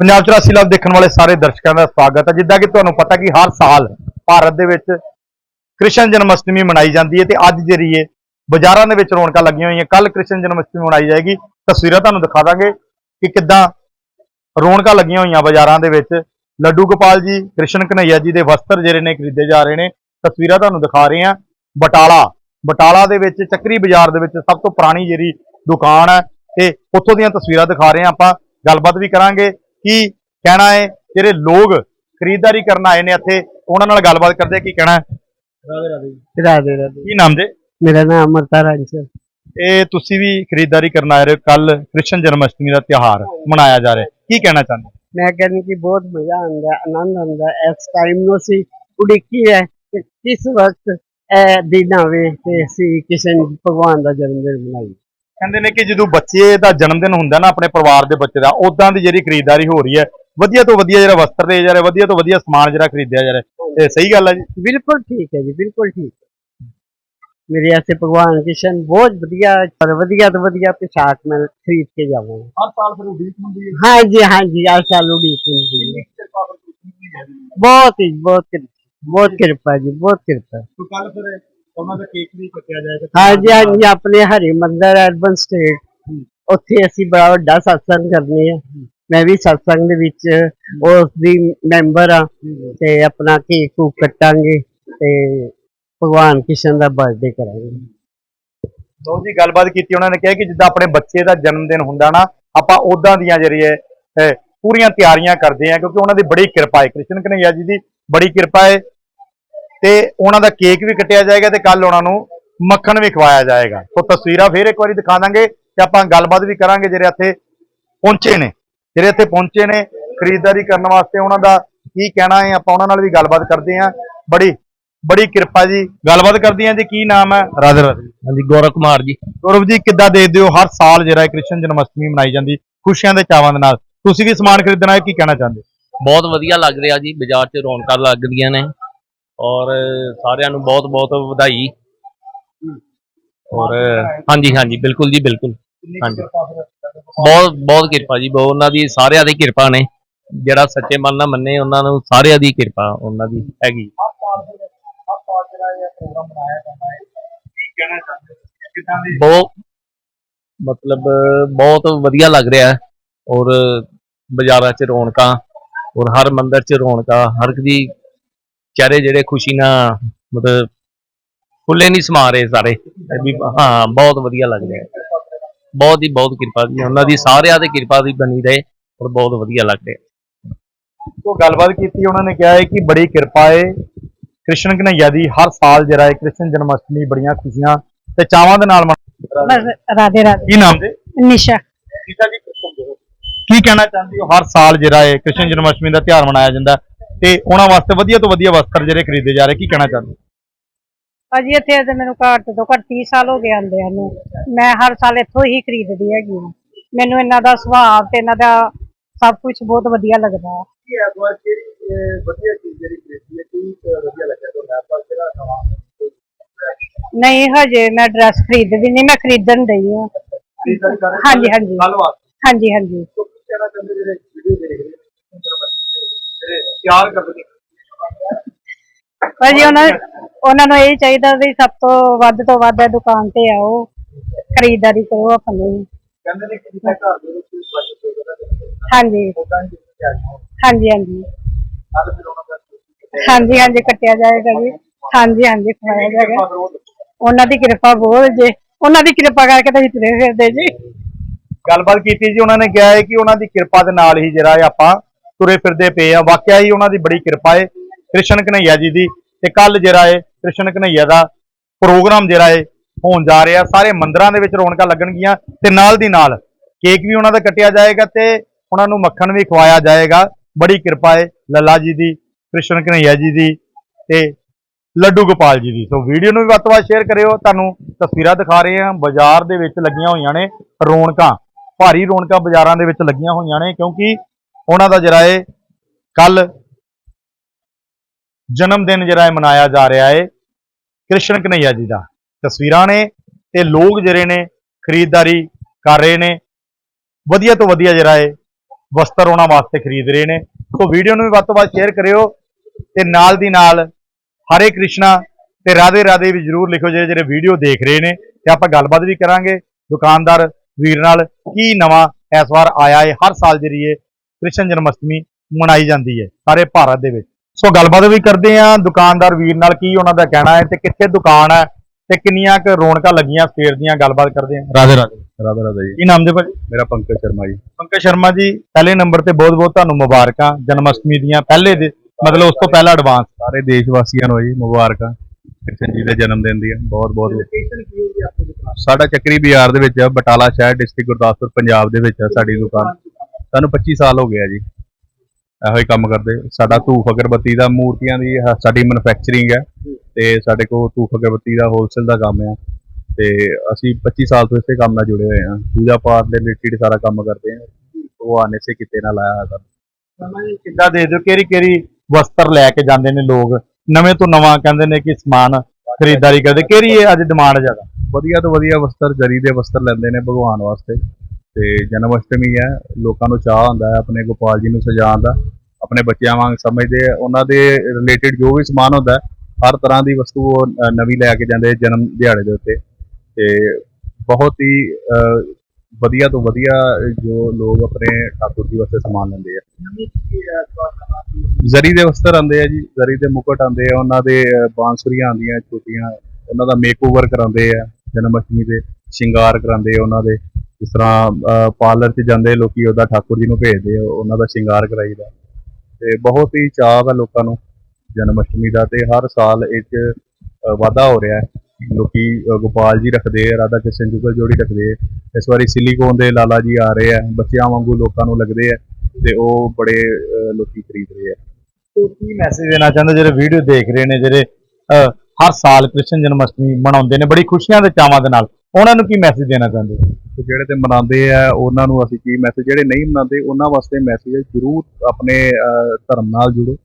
ਪੰਜਾਬ 84 ਲੱਖ ਦੇਖਣ ਵਾਲੇ ਸਾਰੇ ਦਰਸ਼ਕਾਂ ਦਾ ਸਵਾਗਤ ਹੈ। ਜਿੱਦਾਂ ਕਿ ਤੁਹਾਨੂੰ ਪਤਾ ਕਿ ਹਰ ਸਾਲ ਭਾਰਤ ਦੇ ਵਿੱਚ ਕ੍ਰਿਸ਼ਨ ਜਨਮ ਅਸ਼ਟਮੀ ਮਨਾਈ ਜਾਂਦੀ ਹੈ ਤੇ ਅੱਜ ਜਿਹੜੀ ਹੈ ਬਾਜ਼ਾਰਾਂ ਦੇ ਵਿੱਚ ਰੌਣਕਾਂ ਲੱਗੀਆਂ ਹੋਈਆਂ ਕੱਲ ਕ੍ਰਿਸ਼ਨ ਜਨਮ ਅਸ਼ਟਮੀ ਮਨਾਈ ਜਾਏਗੀ। ਤਸਵੀਰਾਂ ਤੁਹਾਨੂੰ ਦਿਖਾ ਦਾਂਗੇ ਕਿ ਕਿੱਦਾਂ ਰੌਣਕਾਂ ਲੱਗੀਆਂ ਹੋਈਆਂ ਬਾਜ਼ਾਰਾਂ ਦੇ ਵਿੱਚ। ਲੱਡੂ ਗੋਪਾਲ ਜੀ, ਕ੍ਰਿਸ਼ਨ ਕਨਈਆ ਜੀ ਦੇ ਵਸਤਰ ਜਿਹੜੇ ਨੇ ਖਰੀਦੇ ਜਾ ਰਹੇ ਨੇ। ਤਸਵੀਰਾਂ ਤੁਹਾਨੂੰ ਦਿਖਾ ਰਹੇ ਹਾਂ। ਬਟਾਲਾ ਬਟਾਲਾ ਦੇ ਵਿੱਚ ਚੱਕਰੀ ਬਾਜ਼ਾਰ ਦੇ ਵਿੱਚ ਸਭ ਤੋਂ ਪੁਰਾਣੀ ਜਿਹੜੀ ਦੁਕਾਨ ਹੈ, ਤੇ ਉੱਥੋਂ ਦੀਆਂ ਤਸਵੀਰਾਂ ਦਿਖਾ ਰਹੇ ਹਾਂ ਆਪਾਂ। ਗੱਲਬਾਤ ਵੀ ਕਰਾਂਗੇ। ਕੀ ਕਹਿਣਾ ਹੈ? ਜਿਹੜੇ ਲੋਕ ਖਰੀਦਦਾਰੀ ਕਰਨ ਆਏ ਨੇ ਇੱਥੇ ਉਹਨਾਂ ਨਾਲ ਗੱਲਬਾਤ ਕਰਦੇ ਕੀ ਕਹਿਣਾ ਹੈ? ਰਾਧੇ ਰਾਧੇ ਕੀ ਨਾਮ ਜੇ? ਮੇਰਾ ਨਾਮ ਅਮਰਤਾ ਰਾਣੀ ਸਰ ਇਹ ਤੁਸੀਂ ਵੀ ਖਰੀਦਦਾਰੀ ਕਰਨ ਆਏ ਰਹੇ ਕੱਲ ਕ੍ਰਿਸ਼ਨ ਜਨਮ ਅਸ਼ਟਮੀ ਦਾ ਤਿਉਹਾਰ ਮਨਾਇਆ ਜਾ ਰਿਹਾ ਹੈ। ਕੀ ਕਹਿਣਾ ਚਾਹੁੰਦੇ ਮੈਂ ਕਹਿੰਦੀ ਕਿ ਬਹੁਤ ਮਜ਼ਾ ਆਉਂਦਾ ਆਨੰਦ ਆਉਂਦਾ ਇਸ ਟਾਈਮ ਨੂੰ ਅਸੀਂ ਉਡੀਕੀ ਹੈ ਕਿ ਕਿਸ ਵਕਤ ਇਹ ਦਿਨ ਆਵੇ ਤੇ ਅਸੀਂ ਕ੍ਰਿਸ਼ਨ ਭਗਵਾਨ ਦਾ ਜਨਮ ਦਿਨ ਮਨਾਈਏ। ਕਹਿੰਦੇ ਨੇ ਕਿ ਜਦੋਂ ਬੱਚੇ ਦਾ ਜਨਮ ਦਿਨ ਹੁੰਦਾ ਨਾ ਆਪਣੇ ਪਰਿਵਾਰ ਦੇ ਬੱਚੇ ਦਾ ਉਦਾਂ ਦੀ ਜਿਹੜੀ ਖਰੀਦਦਾਰੀ ਹੋ ਰਹੀ ਹੈ ਵਧੀਆ ਤੋਂ ਵਧੀਆ ਜਿਹੜਾ ਵਸਤਰ ਦੇ ਜਾ ਰਿਹਾ ਵਧੀਆ ਤੋਂ ਵਧੀਆ ਸਮਾਨ ਜਿਹੜਾ ਖਰੀਦਿਆ ਜਾ ਰਿਹਾ ਇਹ ਸਹੀ ਗੱਲ ਹੈ ਜੀ? ਬਿਲਕੁਲ ਠੀਕ ਹੈ ਜੀ ਬਿਲਕੁਲ ਠੀਕ ਹੈ। ਮੇਰੇ ਵਾਸਤੇ ਭਗਵਾਨ ਕ੍ਰਿਸ਼ਨ ਬਹੁਤ ਵਧੀਆ ਔਰ ਵਧੀਆ ਤੋਂ ਵਧੀਆ ਪੋਸ਼ਾਕ ਮੈਂ ਖਰੀਦ ਕੇ ਜਾਵਾਂਗਾ। ਹਰ ਸਾਲ ਫਿਰ ਉਡੀਕ ਹੁੰਦੀ ਹੈ। ਹਾਂਜੀ ਹਾਂਜੀ ਆ ਸਾਲ ਉਡੀਕ ਹੁੰਦੀ ਹੈ। ਬਹੁਤ ਹੀ ਬਹੁਤ ਕਿਰਪਾ ਬਹੁਤ ਕਿਰਪਾ ਜੀ ਬਹੁਤ ਕਿਰਪਾ। ਤੋ ਕੱਲ ਫਿਰ ਉਹਨਾਂ ਦਾ ਕੇਕ ਵੀ ਕੱਟਿਆ ਜਾਏਗਾ ਹਾਂਜੀ ਹਾਂਜੀ ਆਪਣੇ ਹਰੀ ਮੰਦਰ ਅਰਬਨ ਸਟੇਟ ਉੱਥੇ ਅਸੀਂ ਬੜਾ ਵੱਡਾ ਸਤਸੰਗ ਕਰਨੇ ਆ। ਮੈਂ ਵੀ ਸਤਸੰਗ ਦੇ ਵਿੱਚ ਉਸ ਦੀ ਮੈਂਬਰ ਆ ਤੇ ਆਪਣਾ ਕੇਕ ਕੂਕ ਕੱਟਾਂਗੇ ਤੇ ਭਗਵਾਨ ਕ੍ਰਿਸ਼ਨ ਦਾ ਬਰਥਡੇ ਕਰਾਂਗੇ। ਲੋ ਜੀ ਗੱਲਬਾਤ ਕੀਤੀ ਉਹਨਾਂ ਨੇ ਕਿਹਾ ਕਿ ਜਿੱਦਾਂ ਆਪਣੇ ਬੱਚੇ ਦਾ ਜਨਮ ਦਿਨ ਹੁੰਦਾ ਨਾ ਆਪਾਂ ਉਦਾਂ ਦੀਆਂ ਜਿਹੜੀ ਹੈ ਅਹ, ਪੂਰੀਆਂ ਤਿਆਰੀਆਂ ਕਰਦੇ ਆ ਕਿਉਂਕਿ ਉਹਨਾਂ ਦੀ ਬੜੀ ਕਿਰਪਾ ਹੈ। ਕ੍ਰਿਸ਼ਨ ਕਨਈਆ ਜੀ ਦੀ ਬੜੀ ਕਿਰਪਾ ਹੈ ਤੇ ਉਹਨਾਂ ਦਾ ਕੇਕ ਵੀ ਕੱਟਿਆ ਜਾਏਗਾ ਤੇ ਕੱਲ ਉਹਨਾਂ ਨੂੰ ਮੱਖਣ ਵੀ ਖਵਾਇਆ ਜਾਏਗਾ। ਸੋ ਤਸਵੀਰਾਂ ਫੇਰ ਇੱਕ ਵਾਰੀ ਦਿਖਾ ਦਾਂਗੇ ਤੇ ਆਪਾਂ ਗੱਲਬਾਤ ਵੀ ਕਰਾਂਗੇ ਜਿਹੜੇ ਇੱਥੇ ਪਹੁੰਚੇ ਨੇ। ਜਿਹੜੇ ਇੱਥੇ ਪਹੁੰਚੇ ਨੇ ਖਰੀਦਦਾਰੀ ਕਰਨ ਵਾਸਤੇ ਉਹਨਾਂ ਦਾ ਕੀ ਕਹਿਣਾ ਹੈ ਆਪਾਂ ਉਹਨਾਂ ਨਾਲ ਵੀ ਗੱਲਬਾਤ ਕਰਦੇ ਹਾਂ। ਬੜੀ ਬੜੀ ਕਿਰਪਾ ਜੀ। ਗੱਲਬਾਤ ਕਰਦੇ ਹਾਂ ਜੀ ਕੀ ਨਾਮ ਹੈ? ਰਾਧੇ ਰਾਧੇ ਹਾਂਜੀ ਗੌਰਵ ਕੁਮਾਰ ਜੀ। ਗੌਰਵ ਜੀ ਕਿੱਦਾਂ ਦੇਖਦੇ ਹੋ ਹਰ ਸਾਲ ਜਿਹੜਾ ਕ੍ਰਿਸ਼ਨ ਜਨਮ ਅਸ਼ਟਮੀ ਮਨਾਈ ਜਾਂਦੀ ਖੁਸ਼ੀਆਂ ਦੇ ਚਾਵਾਂ ਦੇ ਨਾਲ। ਤੁਸੀਂ ਵੀ ਸਮਾਨ ਖਰੀਦਣਾ ਹੈ ਕੀ ਕਹਿਣਾ ਚਾਹੁੰਦੇ? ਬਹੁਤ ਵਧੀਆ ਲੱਗ ਰਿਹਾ ਜੀ ਬਾਜ਼ਾਰ 'ਚ ਰੌਣਕਾਂ ਲੱਗਦੀਆਂ ਨੇ। ਔਰ ਸਾਰਿਆਂ ਨੂੰ ਬਹੁਤ ਬਹੁਤ ਵਧਾਈ। ਔਰ ਹਾਂਜੀ ਹਾਂਜੀ ਬਿਲਕੁਲ ਜੀ ਬਿਲਕੁਲ। ਹਾਂਜੀ। ਬਹੁਤ ਬਹੁਤ ਕਿਰਪਾ ਜੀ ਬਹੁਤ ਉਹਨਾਂ ਦੀ ਸਾਰਿਆਂ ਦੀ ਕਿਰਪਾ ਨੇ। ਜਿਹੜਾ ਸੱਚੇ ਮਨ ਨਾਲ ਮੰਨੇ ਉਹਨਾਂ ਨੂੰ ਸਾਰਿਆਂ ਦੀ ਕਿਰਪਾ ਉਹਨਾਂ ਦੀ ਹੈਗੀ। ਬਹੁਤ ਮਤਲਬ ਬਹੁਤ ਵਧੀਆ ਲੱਗ ਰਿਹਾ ਹੈ। ਔਰ ਬਾਜ਼ਾਰਾਂ 'ਚ ਰੌਣਕਾਂ ਔਰ ਹਰ ਮੰਦਰ 'ਚ ਰੌਣਕਾਂ ਹਰ ਦੀ ਚਿਹਰੇ ਜਿਹੜੇ ਖੁਸ਼ੀ ਨਾਲ ਮਤਲਬ ਫੁੱਲੇ ਨਹੀਂ ਸਮਾ ਰਹੇ ਸਾਰੇ। ਇਹ ਵੀ ਹਾਂ ਬਹੁਤ ਵਧੀਆ ਲੱਗ ਰਿਹਾ। ਹੈ। ਬਹੁਤ ਹੀ ਬਹੁਤ ਕਿਰਪਾ ਜੀ ਉਹਨਾਂ ਦੀ ਸਾਰਿਆਂ ਦੀ ਕਿਰਪਾ ਦੀ ਬਣੀ ਰਹੇ ਔਰ ਬਹੁਤ ਵਧੀਆ ਲੱਗ ਰਿਹਾ। ਤੋਂ ਗੱਲਬਾਤ ਕੀਤੀ ਉਹਨਾਂ ਨੇ ਕਿਹਾ ਹੈ ਕਿ ਬੜੀ ਕਿਰਪਾ ਹੈ। ਕ੍ਰਿਸ਼ਨ ਕਨਈਆ ਦੀ ਹਰ ਸਾਲ ਜਿਹੜਾ ਹੈ ਕ੍ਰਿਸ਼ਨ ਜਨਮ ਅਸ਼ਟਮੀ ਬੜੀਆਂ ਖੁਸ਼ੀਆਂ ਤੇ ਚਾਵਾਂ ਦੇ ਨਾਲ ਰਾਧੇ ਰਾਧੇ। ਕੀ ਨਾਮ ਦੇ ਨਿਸ਼ਾ। ਗੀਤਾ ਜੀ ਕੀ ਕਹਿਣਾ ਚਾਹੁੰਦੇ ਹੋ? ਹਰ ਸਾਲ ਜਿਹੜਾ ਹੈ ਕ੍ਰਿਸ਼ਨ ਜਨਮ ਅਸ਼ਟਮੀ ਦਾ ਤਿਉਹਾਰ ਮਨਾਇਆ ਜਾਂਦਾ। ਤੇ ਉਹਨਾਂ ਵਾਸਤੇ ਵਧੀਆ ਤੋਂ ਵਧੀਆ ਵਸਤਰ ਜਿਹੜੇ ਖਰੀਦੇ ਜਾ ਰਹੇ ਕੀ ਕਹਿਣਾ ਚਾਹੁੰਦੇ? ਭਾਜੀ ਇੱਥੇ ਤੇ ਮੈਨੂੰ ਘੱਟ ਤੋਂ ਘੱਟ 30 ਸਾਲ ਹੋ ਗਏ ਆਂਦੇ ਹਨ ਮੈਂ ਹਰ ਸਾਲ ਇੱਥੋਂ ਹੀ ਖਰੀਦਦੀ ਹੈਗੀ ਹਾਂ ਮੈਨੂੰ ਇਹਨਾਂ ਦਾ ਸੁਭਾਅ ਤੇ ਇਹਨਾਂ ਦਾ ਸਭ ਕੁਝ ਬਹੁਤ ਵਧੀਆ ਲੱਗਦਾ ਹੈ ਕੀ ਇਸ ਵਾਰ ਕਿਹੜੀ ਵਧੀਆ ਚੀਜ਼ ਜਿਹੜੀ ਖਰੀਦੀ ਹੈ ਕੀ ਵਧੀਆ ਲੱਗਿਆ ਤੁਹਾਨੂੰ ਆਪਾਂ ਕਿਹੜਾ ਨਵਾਂ ਨਹੀਂ ਹਜੇ ਮੈਂ ਡਰੈਸ ਖਰੀਦਦੀ ਨਹੀਂ ਮੈਂ ਖਰੀਦਣ ਦਈ ਹਾਂ? ਹਾਂਜੀ ਹਾਂਜੀ। ਹਾਂਜੀ ਹਾਂਜੀ ਤੋਂ ਕੀ ਕਹਿਣਾ ਚਾਹੁੰਦੇ ਜਿਹੜੇ ਵੀਡੀਓ ਦੇਖ ਰਹੇ ਨੇ ਜਿਹੜੇ ਤਿਆਰ ਕਰਦੇ। ਭਾਜੀ ਉਹਨਾਂ ਉਹਨਾਂ ਨੂੰ ਇਹ ਚਾਹੀਦਾ ਵੀ ਸਭ ਤੋਂ ਵੱਧ ਤੋਂ ਵੱਧ ਦੁਕਾਨ ਤੇ ਆਓ ਖਰੀਦਦਾਰੀ ਕਰੋ ਆਪਣੀ। ਕਹਿੰਦੇ ਨੇ ਕਿ ਘਰ ਦੇ ਵਿੱਚ ਹੋਏਗਾ ਹਾਂਜੀ। ਹਾਂਜੀ ਹਾਂਜੀ। ਹਾਂਜੀ ਹਾਂਜੀ ਕੱਟਿਆ ਜਾਏਗਾ ਜੀ। ਹਾਂਜੀ ਹਾਂਜੀ ਖਵਾਇਆ ਜਾਏਗਾ। ਉਹਨਾਂ ਦੀ ਕਿਰਪਾ ਬਹੁਤ ਜੇ। ਉਹਨਾਂ ਦੀ ਕਿਰਪਾ ਕਰਕੇ ਤਾਂ ਤੁਰੇ ਫਿਰਦੇ ਜੀ। ਗੱਲਬਾਤ ਕੀਤੀ ਜੀ ਉਹਨਾਂ ਨੇ ਕਿਹਾ ਹੈ ਕਿ ਉਹਨਾਂ ਦੀ ਕਿਰਪਾ ਦੇ ਨਾਲ ਹੀ ਜਿਹੜਾ ਆਪਾਂ ਤੁਰੇ ਫਿਰਦੇ ਪਏ ਆ। ਵਾਕਿਆ ਹੀ ਉਹਨਾਂ ਦੀ ਬੜੀ ਕਿਰਪਾ ਏ। ਕ੍ਰਿਸ਼ਨ ਕਨਈਆ ਜੀ ਦੀ ਤੇ ਕੱਲ ਜਿਹੜਾ ਹੈ ਕ੍ਰਿਸ਼ਨ ਕਨਈਆ ਦਾ ਪ੍ਰੋਗਰਾਮ ਜਿਹੜਾ ਹੈ ਹੋਣ ਜਾ ਰਿਹਾ। ਸਾਰੇ ਮੰਦਿਰਾਂ ਦੇ ਵਿੱਚ ਰੌਣਕਾਂ ਲੱਗਣਗੀਆਂ ਤੇ ਨਾਲ ਦੀ ਨਾਲ ਕੇਕ ਵੀ ਉਹਨਾਂ ਦਾ ਕੱਟਿਆ ਜਾਏਗਾ ਤੇ ਉਹਨਾਂ ਨੂੰ ਮੱਖਣ ਵੀ ਖਵਾਇਆ ਜਾਏਗਾ। ਬੜੀ ਕਿਰਪਾ ਏ ਲੱਲਾ ਜੀ ਦੀ, ਕ੍ਰਿਸ਼ਨ ਕਨਈਆ ਜੀ ਦੀ ਤੇ ਲੱਡੂ ਗੋਪਾਲ ਜੀ ਦੀ। ਸੋ ਵੀਡੀਓ ਨੂੰ ਵੀ ਵੱਧ ਤੋਂ ਵੱਧ ਸ਼ੇਅਰ ਕਰਿਓ। ਤੁਹਾਨੂੰ ਤਸਵੀਰਾਂ ਦਿਖਾ ਰਹੇ ਹਾਂ। ਬਾਜ਼ਾਰ ਦੇ ਵਿੱਚ ਲੱਗੀਆਂ ਹੋਈਆਂ ਨੇ ਰੌਣਕਾਂ। ਭਾਰੀ ਰੌਣਕਾਂ ਬਾਜ਼ਾਰਾਂ ਦੇ ਵਿੱਚ ਲੱਗੀਆਂ ਹੋਈਆਂ ਨੇ ਕਿਉਂਕਿ ਉਹਨਾਂ ਦਾ ਜਿਹੜਾ ਹੈ ਕੱਲ ਜਨਮ ਦਿਨ ਜਿਹੜਾ ਹੈ ਮਨਾਇਆ ਜਾ ਰਿਹਾ ਹੈ ਕ੍ਰਿਸ਼ਨ ਕਨਈਆ ਜੀ ਦਾ। ਤਸਵੀਰਾਂ ਨੇ ਤੇ ਲੋਕ ਜਿਹੜੇ ਨੇ ਖਰੀਦਦਾਰੀ ਕਰ ਰਹੇ ਨੇ। ਵਧੀਆ ਤੋਂ ਵਧੀਆ ਜਿਹੜਾ ਹੈ ਵਸਤਰ ਉਹਨਾਂ ਵਾਸਤੇ ਖਰੀਦ ਰਹੇ ਨੇ। ਸੋ ਵੀਡੀਓ ਨੂੰ ਵੀ ਵੱਧ ਤੋਂ ਵੱਧ ਸ਼ੇਅਰ ਕਰਿਓ ਤੇ ਨਾਲ ਦੀ ਨਾਲ ਹਰੇ ਕ੍ਰਿਸ਼ਨਾ ਤੇ ਰਾਧੇ ਰਾਧੇ ਵੀ ਜਰੂਰ ਲਿਖੋ ਜਿਹੜੇ ਜਿਹੜੇ ਵੀਡੀਓ ਦੇਖ ਰਹੇ ਨੇ ਤੇ ਆਪਾਂ ਗੱਲਬਾਤ ਵੀ ਕਰਾਂਗੇ। ਦੁਕਾਨਦਾਰ ਵੀਰ ਨਾਲ ਕੀ ਨਵਾਂ ਇਸ ਵਾਰ ਆਇਆ ਹੈ ਹਰ ਸਾਲ ਜਿਹੜੀ ਹੈ ਕ੍ਰਿਸ਼ਨ ਜਨਮਸ਼ਟਮੀ ਮਨਾਈ ਜਾਂਦੀ ਹੈ ਸਾਰੇ ਭਾਰਤ ਦੇ ਵਿੱਚ। ਸੋ ਗੱਲਬਾਤ ਵੀ ਕਰਦੇ ਆ ਦੁਕਾਨਦਾਰ ਵੀਰ ਨਾਲ ਕੀ ਉਹਨਾਂ ਦਾ ਕਹਿਣਾ ਹੈ ਤੇ ਕਿੱਥੇ ਦੁਕਾਨ ਹੈ ਤੇ ਕਿੰਨੀਆਂ ਕੁ ਰੌਣਕਾਂ ਲੱਗੀਆਂ ਸਵੇਰ ਦੀਆਂ ਗੱਲਬਾਤ ਕਰਦੇ ਆ ਰਾਧੇ ਰਾਧੇ। ਰਾਧਾ ਰਾਧਾ ਜੀ। ਕੀ ਨਾਮ ਜੀ ਭਾਜੀ? ਮੇਰਾ ਪੰਕਜ ਸ਼ਰਮਾ ਜੀ। ਪੰਕਜ ਸ਼ਰਮਾ ਜੀ ਪਹਿਲੇ ਨੰਬਰ ਤੇ ਬਹੁਤ ਬਹੁਤ ਤੁਹਾਨੂੰ ਮੁਬਾਰਕਾਂ ਜਨਮਸ਼ਟਮੀ ਦੀਆਂ ਪਹਿਲੇ ਦੇ ਮਤਲਬ ਉਸ ਤੋਂ ਪਹਿਲਾਂ ਐਡਵਾਂਸ ਸਾਰੇ ਦੇਸ਼ ਵਾਸੀਆਂ ਨੂੰ ਜੀ ਮੁਬਾਰਕਾਂ ਕ੍ਰਿਸ਼ਨ ਜੀ ਦੇ ਜਨਮ ਦਿਨ ਦੀਆਂ ਬਹੁਤ ਬਹੁਤ। ਸਾਡਾ ਚੱਕਰੀ ਬਾਜ਼ਾਰ ਦੇ ਵਿੱਚ ਬਟਾਲਾ ਸ਼ਹਿਰ ਡਿਸਟ੍ਰਿਕਟ ਗੁਰਦਾਸਪੁਰ ਪੰਜਾਬ ਦੇ ਵਿੱਚ ਸਾਡੀ ਦੁਕਾਨ। ਸਾਨੂੰ 25 ਸਾਲ ਹੋ ਗਏ ਆ ਜੀ। ਇਹੋ ਹੀ ਕੰਮ ਕਰਦੇ। ਸਾਡਾ ਧੂਫ ਅਗਰਬੱਤੀ ਦਾ ਮੂਰਤੀਆਂ ਦੀ ਹ- ਸਾਡੀ ਮੈਨੂਫੈਕਚਰਿੰਗ ਹੈ ਤੇ ਸਾਡੇ ਕੋਲ ਧੂਫ ਅਗਰਬੱਤੀ ਦਾ ਹੋਲਸੇਲ ਦਾ ਕੰਮ ਆ ਤੇ ਅਸੀਂ 25 ਸਾਲ ਤੋਂ ਇਸੇ ਕੰਮ ਨਾਲ ਜੁੜੇ ਹੋਏ ਹਾਂ। ਪੂਜਾ ਪਾਠ ਦੇ ਰਿਲੇਟਡ ਸਾਰਾ ਕੰਮ ਕਰਦੇ ਹਾਂ। ਭਗਵਾਨ ਨੇ ਇਸੇ ਕਿਤੇ ਨਾਲ ਲਾਇਆ ਹੋਇਆ ਸਾਨੂੰ ਕਿੱਦਾਂ ਦੇ ਦਿਓ? ਕਿਹੜੀ ਕਿਹੜੀ ਵਸਤਰ ਲੈ ਕੇ ਜਾਂਦੇ ਨੇ ਲੋਕ? ਨਵੇਂ ਤੋਂ ਨਵਾਂ ਕਹਿੰਦੇ ਨੇ ਕਿ ਸਮਾਨ ਖਰੀਦਦਾਰੀ ਕਰਦੇ। ਕਿਹੜੀ ਹੈ ਅੱਜ ਡਿਮਾਂਡ ਜ਼ਿਆਦਾ? ਵਧੀਆ ਤੋਂ ਵਧੀਆ ਵਸਤਰ ਜਰੀ ਦੇ ਵਸਤਰ ਲੈਂਦੇ ਨੇ ਭਗਵਾਨ ਵਾਸਤੇ। ਤੇ ਜਨਮ ਅਸ਼ਟਮੀ ਹੈ, ਲੋਕਾਂ ਨੂੰ ਚਾਹ ਹੁੰਦਾ ਹੈ ਆਪਣੇ ਗੋਪਾਲ ਜੀ ਨੂੰ ਸਜਾਉਣ ਦਾ, ਆਪਣੇ ਬੱਚਿਆਂ ਵਾਂਗ ਸਮਝਦੇ ਆ ਉਹਨਾਂ ਦੇ ਰਿਲੇਟਡ ਜੋ ਵੀ ਸਮਾਨ ਹੁੰਦਾ ਹਰ ਤਰ੍ਹਾਂ ਦੀ ਵਸਤੂ ਉਹ ਨਵੀਂ ਲੈ ਕੇ ਜਾਂਦੇ ਜਨਮ ਦਿਹਾੜੇ ਦੇ ਉੱਤੇ। ਤੇ ਬਹੁਤ ਹੀ ਵਧੀਆ ਤੋਂ ਵਧੀਆ ਜੋ ਲੋਕ ਆਪਣੇ ਠਾਕੁਰ ਜੀ ਵਾਸਤੇ ਸਮਾਨ ਲੈਂਦੇ ਆ। ਜ਼ਰੀ ਦੇ ਵਸਤਰ ਆਉਂਦੇ ਆ ਜੀ, ਜ਼ਰੀ ਦੇ ਮੁਕਟ ਆਉਂਦੇ ਆ, ਉਹਨਾਂ ਦੇ ਬਾਂਸੁਰੀਆਂ ਆਉਂਦੀਆਂ, ਛੋਟੀਆਂ, ਉਹਨਾਂ ਦਾ ਮੇਕਓਵਰ ਕਰਾਉਂਦੇ ਆ ਜਨਮ ਅਸ਼ਟਮੀ ਦੇ ਸ਼ਿੰਗਾਰ ਕਰਾਉਂਦੇ ਆ ਉਹਨਾਂ ਦੇ। ਜਿਸ ਤਰ੍ਹਾਂ ਪਾਰਲਰ 'ਚ ਜਾਂਦੇ ਲੋਕੀ ਉਹਦਾ ਠਾਕੁਰ ਜੀ ਨੂੰ ਭੇਜਦੇ ਉਹਨਾਂ ਦਾ ਸ਼ਿੰਗਾਰ ਕਰਾਈਦਾ। ਤੇ ਬਹੁਤ ਹੀ ਚਾਅ ਵਾ ਲੋਕਾਂ ਨੂੰ ਜਨਮ ਅਸ਼ਟਮੀ ਦਾ ਤੇ ਹਰ ਸਾਲ ਇਹ 'ਚ ਵਾਧਾ ਹੋ ਰਿਹਾ ਹੈ। ਲੋਕੀ ਗੋਪਾਲ ਜੀ ਰੱਖਦੇ ਆ ਰਾਧਾ ਕ੍ਰਿਸ਼ਨ ਜੁਗਲ ਜੋੜੀ ਰੱਖਦੇ ਆ। ਇਸ ਵਾਰੀ ਸਿਲੀਕੋਨ ਦੇ ਲਾਲਾ ਜੀ ਆ ਰਹੇ ਆ ਬੱਚਿਆਂ ਵਾਂਗੂ ਲੋਕਾਂ ਨੂੰ ਲੱਗਦੇ ਆ ਤੇ ਉਹ ਬੜੇ ਲੋਕੀ ਖਰੀਦ ਰਹੇ ਆ। ਤੇ ਕੀ ਮੈਸੇਜ ਦੇਣਾ ਚਾਹੁੰਦੇ ਜਿਹੜੇ ਵੀਡੀਓ ਦੇਖ ਰਹੇ ਨੇ ਜਿਹੜੇ ਅਹ, ਹਰ ਸਾਲ ਕ੍ਰਿਸ਼ਨ ਜਨਮ ਅਸ਼ਟਮੀ ਮਨਾਉਂਦੇ ਨੇ ਬੜੀ ਖੁਸ਼ੀਆਂ ਦੇ ਚਾਵਾਂ ਦੇ ਨਾਲ। ਉਹਨਾਂ ਨੂੰ ਕੀ ਮੈਸੇਜ ਦੇਣਾ ਚਾਹੁੰਦੇ? ਹੋ? ਤੇ ਜਿਹੜੇ ਤੇ ਮਨਾਉਂਦੇ ਆ ਉਹਨਾਂ ਨੂੰ ਅਸੀਂ ਕੀ ਮੈਸੇਜ ਜਿਹੜੇ ਨਹੀਂ ਮਨਾਉਂਦੇ ਉਹਨਾਂ ਵਾਸਤੇ ਮੈਸੇਜ ਹੈ ਜਰੂਰ ਆਪਣੇ ਅਹ, ਧਰਮ ਨਾਲ ਜੁੜੋ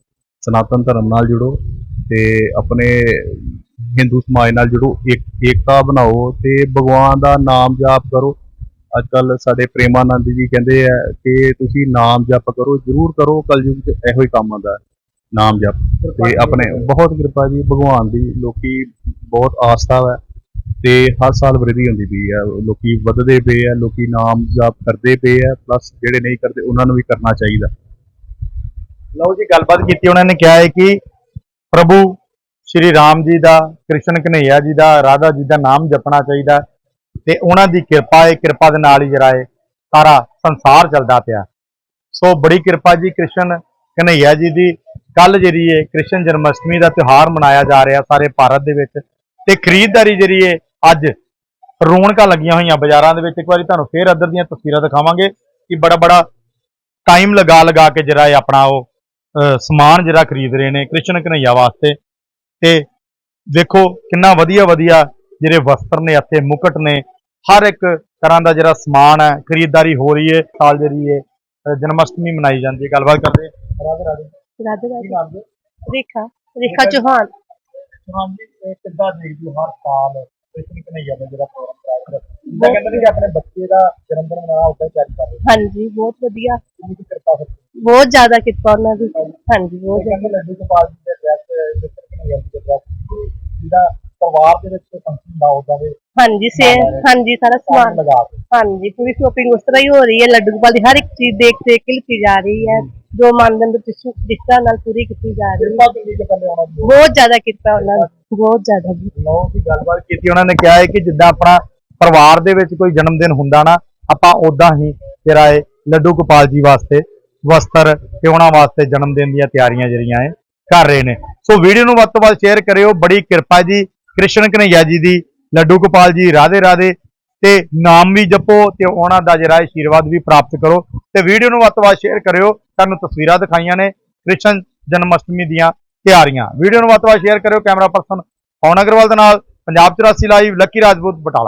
ਸਨਾਤਨ ਧਰਮ ਨਾਲ ਜੁੜੋ ਤੇ ਆਪਣੇ ਹਿੰਦੂ ਸਮਾਜ ਨਾਲ ਜੁੜੋ ਇੱਕ ਏਕਤਾ ਬਣਾਓ ਤੇ ਭਗਵਾਨ ਦਾ ਨਾਮ ਜਾਪ ਕਰੋ। ਅੱਜ ਕੱਲ ਸਾਡੇ ਪ੍ਰੇਮਾਨੰਦ ਜੀ ਕਹਿੰਦੇ ਆ ਕਿ ਤੁਸੀਂ ਨਾਮ ਜਪ ਕਰੋ ਜਰੂਰ ਕਰੋ ਕਲਯੁਗ 'ਚ ਇਹੋ ਹੀ ਕੰਮ ਆਉਂਦਾ ਹੈ, ਨਾਮ ਜਪ ਤੇ ਆਪਣੇ ਬਹੁਤ ਕਿਰਪਾ ਜੀ ਭਗਵਾਨ ਦੀ ਲੋਕੀ ਬਹੁਤ ਆਸਥਾ ਹੈ ਤੇ ਹਰ ਸਾਲ ਵਰਦੀ ਹੁੰਦੀ ਪਈ ਆ, ਲੋਕੀ ਵੱਧਦੇ ਪਏ ਆ, ਲੋਕੀ ਨਾਮ ਜਪ ਕਰਦੇ ਪਏ ਆ ਪਲੱਸ ਜਿਹੜੇ ਨਹੀਂ ਕਰਦੇ ਉਹਨਾਂ ਨੂੰ ਵੀ ਕਰਨਾ ਚਾਹੀਦਾ। ਲਓ ਜੀ, ਗੱਲਬਾਤ ਕੀਤੀ ਉਹਨਾਂ ਨੇ, ਕਿਹਾ ਹੈ ਕਿ ਪ੍ਰਭੂ ਸ਼੍ਰੀ ਰਾਮ ਜੀ ਦਾ, ਕ੍ਰਿਸ਼ਨ ਕਨਈਆ ਜੀ ਦਾ, ਰਾਧਾ ਜੀ ਦਾ ਨਾਮ ਜਪਣਾ ਚਾਹੀਦਾ ਤੇ ਉਹਨਾਂ ਦੀ ਕਿਰਪਾ ਹੈ, ਕਿਰਪਾ ਦੇ ਨਾਲ ਹੀ ਜਿਹੜਾ ਹੈ ਸਾਰਾ ਸੰਸਾਰ ਚੱਲਦਾ ਪਿਆ। ਸੋ ਬੜੀ ਕਿਰਪਾ ਜੀ ਕ੍ਰਿਸ਼ਨ ਕਨਈਆ ਜੀ ਦੀ। ਕੱਲ ਜਿਹੜੀ ਹੈ ਕ੍ਰਿਸ਼ਨ ਜਨਮ ਅਸ਼ਟਮੀ ਦਾ ਤਿਉਹਾਰ ਮਨਾਇਆ ਜਾ ਰਿਹਾ ਸਾਰੇ ਭਾਰਤ ਦੇ ਵਿੱਚ। ਤੇ ਖਰੀਦਦਾਰੀ ਜਿਹੜੀ ਹੈ ਅੱਜ ਰੌਣਕਾਂ ਲੱਗੀਆਂ ਹੋਈਆਂ ਬਾਜ਼ਾਰਾਂ ਦੇ ਵਿੱਚ। ਇੱਕ ਵਾਰੀ ਤੁਹਾਨੂੰ ਫੇਰ ਇੱਧਰ ਦੀਆਂ ਤਸਵੀਰਾਂ ਦਿਖਾਵਾਂਗੇ ਕਿ ਬੜਾ ਬੜਾ ਟਾਈਮ ਲਗਾ ਲਗਾ ਕੇ ਜਿਹੜਾ ਹੈ ਆਪਣਾ ਉਹ ਸਮਾਨ ਜਿਹੜਾ ਖਰੀਦ ਰਹੇ ਨੇ ਕ੍ਰਿਸ਼ਨ ਕਨਈਆ ਵਾਸਤੇ। ਤੇ ਦੇਖੋ ਕਿੰਨਾ ਵਧੀਆ ਵਧੀਆ ਜਿਹੜੇ ਵਸਤਰ ਨੇ ਇੱਥੇ ਮੁਕਟ ਨੇ। ਹਰ ਇੱਕ ਤਰ੍ਹਾਂ ਦਾ ਜਿਹੜਾ ਸਮਾਨ ਹੈ ਖਰੀਦਦਾਰੀ ਹੋ ਰਹੀ ਹੈ ਸਾਲ ਜਿਹੜੀ ਹੈ ਅਹ ਜਨਮਸ਼ਟਮੀ ਮਨਾਈ ਜਾਂਦੀ ਹੈ ਗੱਲਬਾਤ ਕਰਦੇ। ਰਾਧੇ ਰਾਧੇ। ਰਾਧੇ ਰਾਧੇ। ਰੇਖਾ ਰੇਖਾ ਚੌਹਾਨ। ਹਾਂਜੀ ਇਹ ਕਿੱਦਾਂ ਦੇਖਦੇ ਹੋ ਹਰ ਸਾਲ ਕ੍ਰਿਸ਼ਨ ਕਨਈਆ ਦਾ ਜਿਹੜਾ ਪ੍ਰੋਗਰਾਮ ਕਰਾਇਆ ਜਾਂਦਾ ਮੈਂ ਕਹਿੰਦਾ ਕਿ ਆਪਣੇ ਬੱਚੇ ਦਾ ਜਨਮ ਦਿਨ ਮਨਾਉਣਾ ਹੁੰਦਾ ਚਾਹੀਦਾ ਕਰ ਰਹੇ ਹਾਂਜੀ ਬਹੁਤ ਵਧੀਆ। ਕਿਰਪਾ ਬਹੁਤ ਜ਼ਿਆਦਾ ਕਿਰਪਾ ਉਹਨਾਂ ਦੀ। ਹਾਂਜੀ ਬਹੁਤ ਜ਼ਿਆਦਾ। ਲੱਡੂ ਗੋਪਾਲ ਜੀ ਦੇ ਡਰੈਸ ਕ੍ਰਿਸ਼ਨ ਕਨਈਆ ਜੀ ਦੇ ਡਰੈਸ ਜਿਹਦਾ ਪਰਿਵਾਰ ਦੇ ਵਿੱਚ ਫੰਕਸ਼ਨ ਦਾ ਹੁੰਦਾ ਵੇ ਹਾਂਜੀ ਸੇ ਹਾਂਜੀ ਸਾਰਾ ਸਮਾਨ ਲਗਾ ਹਾਂਜੀ ਪੂਰੀ ਸ਼ੋਪਿੰਗ ਉਸ ਤਰ੍ਹਾਂ ਹੀ ਹੋ ਰਹੀ ਹੈ। ਲੱਡੂ ਗੋਪਾਲ ਦੀ ਹਰ ਇੱਕ ਚੀਜ਼ ਦੇਖ ਦੇਖ ਕੇ ਲਿੱਤੀ ਜਾ ਰਹੀ ਹੈ। ਜੋ ਮਨ ਦੇ ਅੰਦਰ ਜਿਸ ਜਿਸ ਤਰ੍ਹਾਂ ਨਾਲ ਪੂਰੀ ਕੀਤੀ ਜਾ ਰਹੀ ਹੈ। ਕਿਰਪਾ ਕਿੰਨੀ ਕੁ ਪਹਿਲੇ ਆਉਣਾ ਜੀ? ਬਹੁਤ ਜ਼ਿਆਦਾ ਕਿਰਪਾ ਉਹਨਾਂ ਦੀ ਬਹੁਤ ਜ਼ਿਆਦਾ। ਜੀ ਲੋ ਦੀ ਗੱਲਬਾਤ ਕੀਤੀ ਉਹਨਾਂ ਨੇ ਕਿਹਾ ਹੈ ਕਿ ਜਿੱਦਾਂ ਆਪਣਾ ਪਰਿਵਾਰ ਦੇ ਵਿੱਚ ਕੋਈ ਜਨਮ ਦਿਨ ਹੁੰਦਾ ਨਾ ਆਪਾਂ ਉਦਾਂ ਹੀ ਜਿਹੜਾ ਹੈ ਲੱਡੂ ਗੋਪਾਲ ਜੀ ਵਾਸਤੇ ਵਸਤਰ ਤੇ ਉਹਨਾਂ ਵਾਸਤੇ ਜਨਮ ਦਿਨ ਦੀਆਂ ਤਿਆਰੀਆਂ ਜਿਹੜੀਆਂ ਹੈ ਕਰ ਰਹੇ ਨੇ। ਸੋ ਵੀਡੀਓ ਨੂੰ ਵੱਧ ਤੋਂ ਵੱਧ ਸ਼ੇਅਰ ਕਰਿਓ। ਬੜੀ ਕਿਰਪਾ ਜੀ ਕ੍ਰਿਸ਼ਨ ਕਨਈਆ ਜੀ ਦੀ ਲੱਡੂ ਗੋਪਾਲ ਜੀ ਰਾਧੇ ਰਾਧੇ ਤੇ ਨਾਮ ਵੀ ਜਪੋ ਤੇ ਉਹਨਾਂ ਦਾ ਜਿਹੜਾ ਆਸ਼ੀਰਵਾਦ ਵੀ ਪ੍ਰਾਪਤ ਕਰੋ ਤੇ ਵੀਡੀਓ ਨੂੰ ਵੱਧ ਤੋਂ ਵੱਧ ਸ਼ੇਅਰ ਕਰਿਓ। ਤੁਹਾਨੂੰ ਤਸਵੀਰਾਂ ਦਿਖਾਈਆਂ ਨੇ ਕ੍ਰਿਸ਼ਨ ਜਨਮ ਅਸ਼ਟਮੀ ਦੀਆਂ ਤਿਆਰੀਆਂ। ਵੀਡੀਓ ਨੂੰ ਵੱਧ ਤੋਂ ਵੱਧ ਸ਼ੇਅਰ ਕਰਿਓ। ਕੈਮਰਾ ਪਰਸਨ ਪਵਨ ਅਗਰਵਾਲ ਦੇ ਨਾਲ, ਪੰਜਾਬ 84 ਲਾਈਵ ਲੱਕੀ ਰਾਜਪੂਤ ਬਟਾਲਾ।